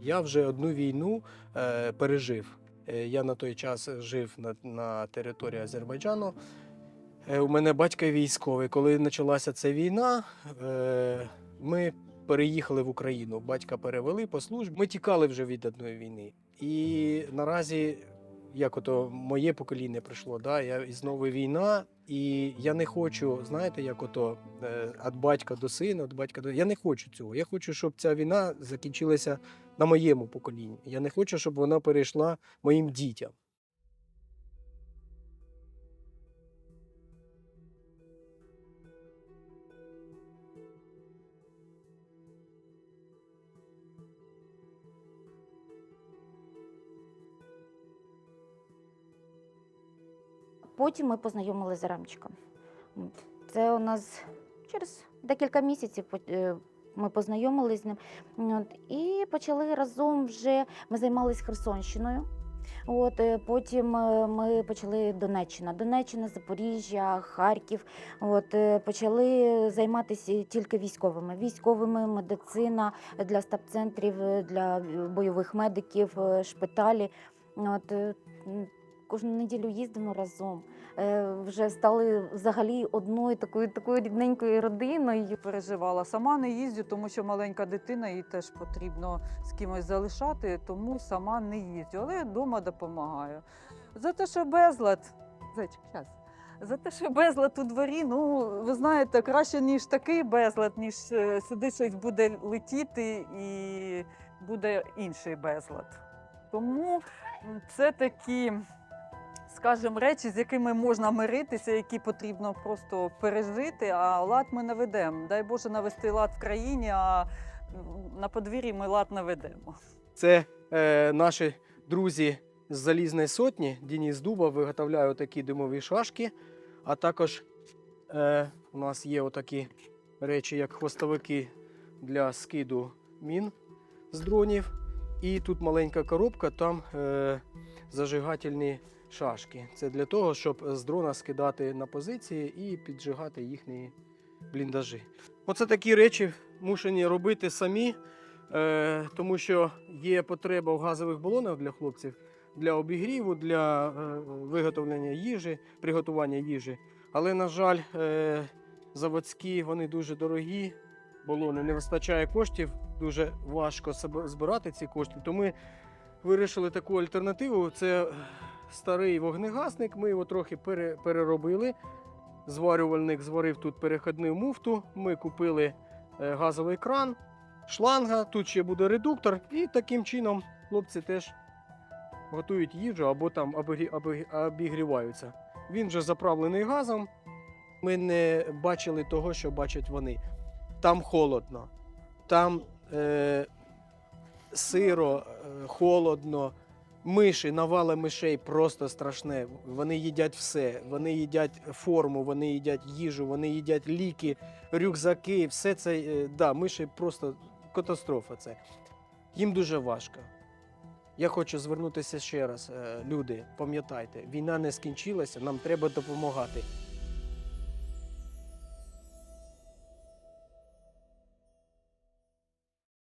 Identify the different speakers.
Speaker 1: Я вже одну війну е, пережив. Е, я на той час жив на, на території Азербайджану. Е, у мене батько військовий. Коли почалася ця війна, е, ми переїхали в Україну. Батька перевели по службі. Ми тікали вже від одної війни. І наразі, як ото моє покоління прийшло, да, я і знову війна, і я не хочу, знаєте, як ото е, від батька до сина, від батька до. Я не хочу цього. Я хочу, щоб ця війна закінчилася на моєму поколінні. Я не хочу, щоб вона перейшла моїм дітям.
Speaker 2: Потім ми познайомилися з Ремчиком. М, Це у нас через декілька місяців е, ми познайомилися з ним. От, і почали разом вже ми займалися Херсонщиною. От, е, потім е, ми почали Донеччина, Донеччина, Запоріжжя, Харків. От, е, почали займатися тільки військовими. Військовими, медицина для стаб-центрів, для бойових медиків, шпиталі. От, кожну неділю їздимо разом. Е, Вже стали взагалі одною такою такою рідненькою родиною.
Speaker 3: переживала. Сама не їздю, тому що маленька дитина, їй теж потрібно з кимось залишати, тому сама не їздю. Але вдома допомагаю. За те, що безлад, зайчик, щас. За те, що безлад у дворі, ну ви знаєте, краще ніж такий безлад, ніж е, сюди щось буде летіти і буде інший безлад. Тому це такі, скажімо, речі, з якими можна миритися, які потрібно просто пережити. А лад ми наведемо. Дай Боже навести лад в країні, а на подвір'ї ми лад наведемо.
Speaker 1: Це е, наші друзі з залізної сотні. Дініс Дуба виготовляє такі димові шашки. А також е, у нас є отакі речі, як хвостовики для скиду мін з дронів. І тут маленька коробка, там е, зажигательні шашки. Це для того, щоб з дрона скидати на позиції і піджигати їхні бліндажі. Оце такі речі мушені робити самі. Е, тому що є потреба в газових балонах для хлопців для обігріву, для е, виготовлення їжі, приготування їжі. Але, на жаль, е, заводські вони дуже дорогі, балони не вистачає коштів, дуже важко збирати ці кошти. То ми вирішили таку альтернативу. Це старий вогнегасник. Ми його трохи переробили. Зварювальник зварив тут перехідну муфту. Ми купили е, газовий кран шланга, тут ще буде редуктор, і таким чином хлопці теж готують їжу або там обігріваються. Він вже заправлений газом. Ми не бачили того, що бачать вони. Там холодно, там е, сиро, е, холодно. Миші, навали мишей просто страшне. Вони їдять все. Вони їдять форму, вони їдять їжу, вони їдять ліки, рюкзаки. Все це, е, да, миші просто катастрофа. Це. Їм дуже важко. Я хочу звернутися ще раз. е, Люди, пам'ятайте, війна не скінчилася, нам треба допомагати.